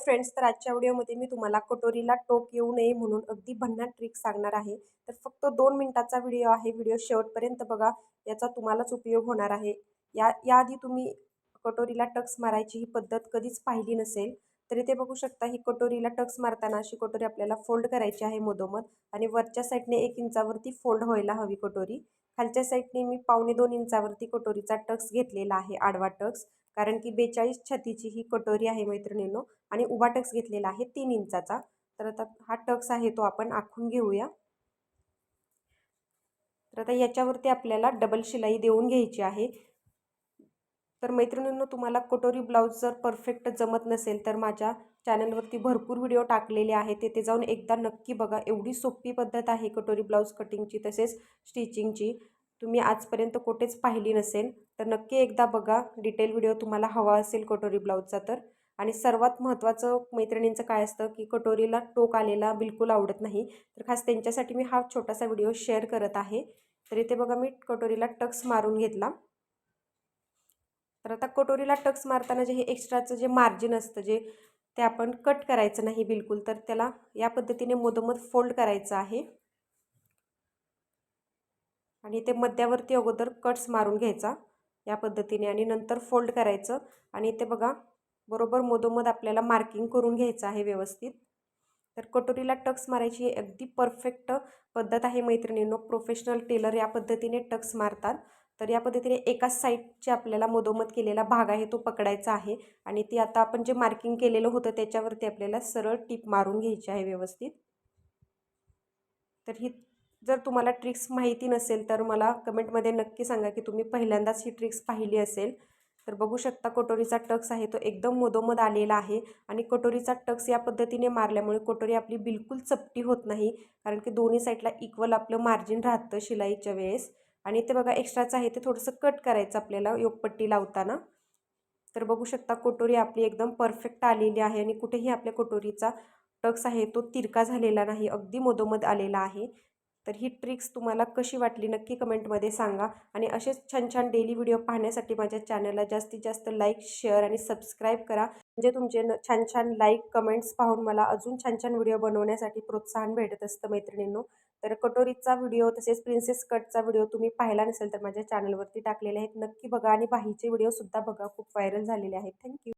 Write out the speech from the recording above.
Friends तर आजच्या व्हिडिओमध्ये मी तुम्हाला कटोरीला टोक येऊ नये म्हणून अगदी भन्नाट ट्रिक सांगणार आहे. तर फक्त दोन मिनिटाचा व्हिडिओ आहे. व्हिडिओ शेवटपर्यंत बघा. याचा तुम्हालाच उपयोग होणार आहे. या याआधी तुम्ही कटोरीला टक्स मारायची ही पद्धत कधीच पाहिली नसेल तर इथे बघू शकता. ही कटोरीला टक्स मारताना अशी कटोरी आपल्याला फोल्ड करायची आहे मधोमध आणि वरच्या साईडने एक इंचावरती फोल्ड व्हायला हवी कटोरी. खालच्या साईडने मी पावणे दोन इंचावरती कटोरीचा टक्स घेतलेला आहे. आडवा टक्स. कारण की बेचाळीस छातीची ही कटोरी आहे मैत्रिणींनो आणि उभा टक्स घेतलेला आहे तीन इंचाचा. तर आता हा टक्स आहे तो आपण आखून घेऊया. तर आता याच्यावरती आपल्याला डबल शिलाई देऊन घ्यायची आहे. तर मैत्रिणींनो तुम्हाला कटोरी ब्लाऊज जर परफेक्ट जमत नसेल तर माझ्या चॅनलवरती भरपूर व्हिडिओ टाकलेले आहेत. तेथे जाऊन एकदा नक्की बघा. एवढी सोपी पद्धत आहे कटोरी ब्लाऊज कटिंगची तसेच स्टिचिंगची तुम्ही आजपर्यंत कुठेच पाहिली नसेल तर नक्की एकदा बघा. डिटेल व्हिडिओ तुम्हाला हवा असेल कटोरी ब्लाऊजचा तर. आणि सर्वात महत्त्वाचं मैत्रिणींचं काय असतं की कटोरीला टोक आलेला बिलकुल आवडत नाही. तर खास त्यांच्यासाठी मी हा छोटासा व्हिडिओ शेअर करत आहे. तर इथे बघा मी कटोरीला टक्स मारून घेतला. तर आता कटोरीला टक्स मारताना जे हे एक्स्ट्राचं जे मार्जिन असतं जे ते आपण कट करायचं नाही बिलकुल तर त्याला या पद्धतीने मधोमध फोल्ड करायचं आहे. आणि ते मध्यावरती अगोदर कट्स मारून घ्यायचा या पद्धतीने आणि नंतर फोल्ड करायचं. आणि इथे बघा बरोबर मधोमध आपल्याला मार्किंग करून घ्यायचं आहे व्यवस्थित. तर कटोरीला टक्स मारायची अगदी परफेक्ट पद्धत आहे मैत्रिणींनो. प्रोफेशनल टेलर या पद्धतीने टक्स मारतात. तर या पद्धतीने एकाच साईडचे आपल्याला मधोमध केलेला भाग आहे तो पकडायचा आहे. आणि ती आता आपण जे मार्किंग केलेलं होतं त्याच्यावरती आपल्याला सरळ टीप मारून घ्यायची आहे व्यवस्थित. तर ही जर तुम्हाला ट्रिक्स माहिती नसेल तर मला कमेंटमध्ये नक्की सांगा की तुम्ही पहिल्यांदाच ही ट्रिक्स पाहिली असेल. तर बघू शकता कटोरीचा टक्स आहे तो एकदम मधोमध आलेला आहे. आणि कटोरीचा टक्स या पद्धतीने मारल्यामुळे कटोरी आपली बिलकुल चपटी होत नाही कारण की दोन्ही साईडला इक्वल आपलं मार्जिन राहतं शिलाईच्या वेळेस. आणि ते बघा एक्स्ट्राचं आहे ते थोडंसं कट करायचं आपल्याला योगपट्टी लावताना. तर बघू शकता कटोरी आपली एकदम परफेक्ट आलेली आहे आणि कुठेही आपल्या कटोरीचा टक्स आहे तो तिरका झालेला नाही अगदी मधोमध आलेला आहे. तर ही ट्रिक्स तुम्हाला कशी वाटली नक्की कमेंटमध्ये सांगा. आणि असेच छान छान डेली व्हिडिओ पाहण्यासाठी माझ्या चॅनलला जास्तीत जास्त लाईक शेअर आणि सबस्क्राईब करा. म्हणजे तुमचे न छान छान लाईक कमेंट्स पाहून मला अजून छान छान व्हिडिओ बनवण्यासाठी प्रोत्साहन भेटत असतं मैत्रिणींनो. तर कटोरीचा व्हिडिओ तसेच प्रिन्सेस कटचा व्हिडिओ तुम्ही पाहिला नसेल तर माझ्या चॅनलवरती टाकलेले आहेत. नक्की बघा आणि बाहीचे व्हिडिओसुद्धा बघा. खूप व्हायरल झालेले आहेत. थँक्यू